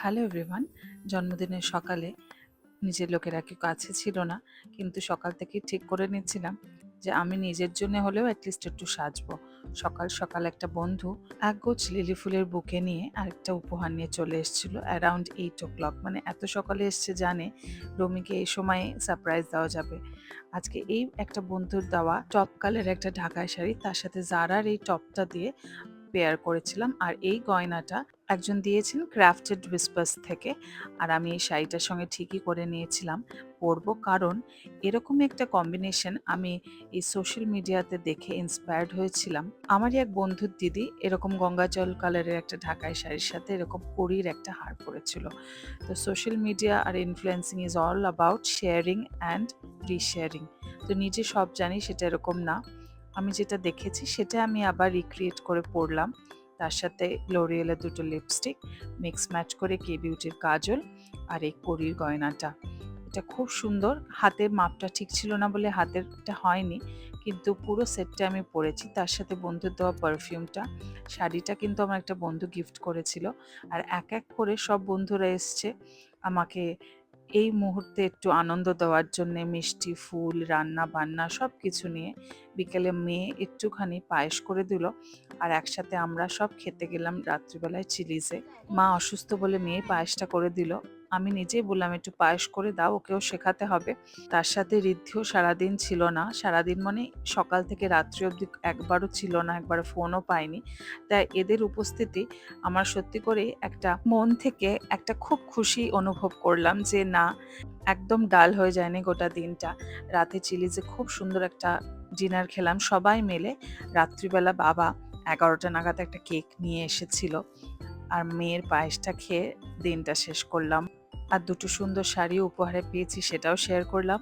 Hello everyone, জন্মদিনের সকালে নিজের লোকেরা কেউ কাছে ছিল না, কিন্তু সকাল থেকে ঠিক করে নিচ্ছিলাম যে আমি নিজের জন্য হলেও অ্যাটলিস্ট একটু সাজবো। সকাল সকাল একটা বন্ধু একগোছ লিলি ফুলের বুকে নিয়ে আরেকটা উপহার নিয়ে চলে এসেছিল অ্যারাউন্ড এইট ও ক্লক মানে এত সকালে এসছে জানে রমিকে এই সময়ে সারপ্রাইজ দেওয়া যাবে। আজকে এই একটা বন্ধুর দেওয়া টপ কালের একটা ঢাকায় শাড়ি, তার সাথে জারার এই টপটা দিয়ে পেয়ার করেছিলাম আর এই গয়নাটা একজন দিয়েছেন ক্রাফটেড উইসপার্স থেকে। আর আমি এই শাড়িটার সঙ্গে ঠিকই করে নিয়েছিলাম, পরবো কারণ এরকমই একটা কম্বিনেশন আমি এই সোশ্যাল মিডিয়াতে দেখে ইন্সপায়ার্ড হয়েছিলাম। আমারই এক বন্ধুর দিদি এরকম গঙ্গাজল কালারের একটা ঢাকায় শাড়ির সাথে এরকম কড়ির একটা হার পরেছিল। তো social media R influencing is all about sharing and resharing তো নিজে সব জানি সেটা এরকম না। আমি যেটা দেখেছি সেটা আমি আবার রিক্রিয়েট করে পড়লাম তার সাথে লোরিয়েলের দুটো লিপস্টিক মিক্স ম্যাচ করে কে বিউটির কাজল আর এই কড়ির গয়নাটা। এটা খুব সুন্দর। হাতের মাপটা ঠিক ছিল না বলে হাতেরটা হয়নি, কিন্তু পুরো সেটটা আমি পরেছি। তার সাথে বন্ধুর দেওয়া পারফিউমটা শাড়িটা কিন্তু আমার একটা বন্ধু গিফট করেছিল। আর এক এক করে সব বন্ধুরা এসছে আমাকে এই মুহূর্তে একটু আনন্দ দেওয়ার জন্যে মিষ্টি ফুল, রান্না বান্না সব কিছু নিয়ে বিকেলে মেয়ে একটুখানি পায়েস করে দিল আর একসাথে আমরা সব খেতে গেলাম রাত্রিবেলায় চিলিজে। মা অসুস্থ বলে মেয়ে পায়েসটা করে দিল। আমি নিজেই বললাম, একটু পায়েস করে দাও, ওকেও শেখাতে হবে। তার সাথে ঋদ্ধিও সারাদিন ছিল না। সারাদিন মানে সকাল থেকে রাত্রি অবধি একবারও ছিল না একবার ফোনও পাইনি। তাই এদের উপস্থিতি আমার সত্যি করে একটা মন থেকে একটা খুব খুশি অনুভব করলাম যে, না, একদম ডাল হয়ে যায়নি গোটা দিনটা। রাতে চিলিজে খুব সুন্দর একটা ডিনার খেলাম সবাই মিলে। রাত্রিবেলা বাবা এগারোটা নাগাদ একটা কেক নিয়ে এসেছিল। আর মেয়ের পায়েসটা খেয়ে দিনটা শেষ করলাম। আর দুটো সুন্দর শাড়ি উপহারে পেয়েছি সেটাও শেয়ার করলাম।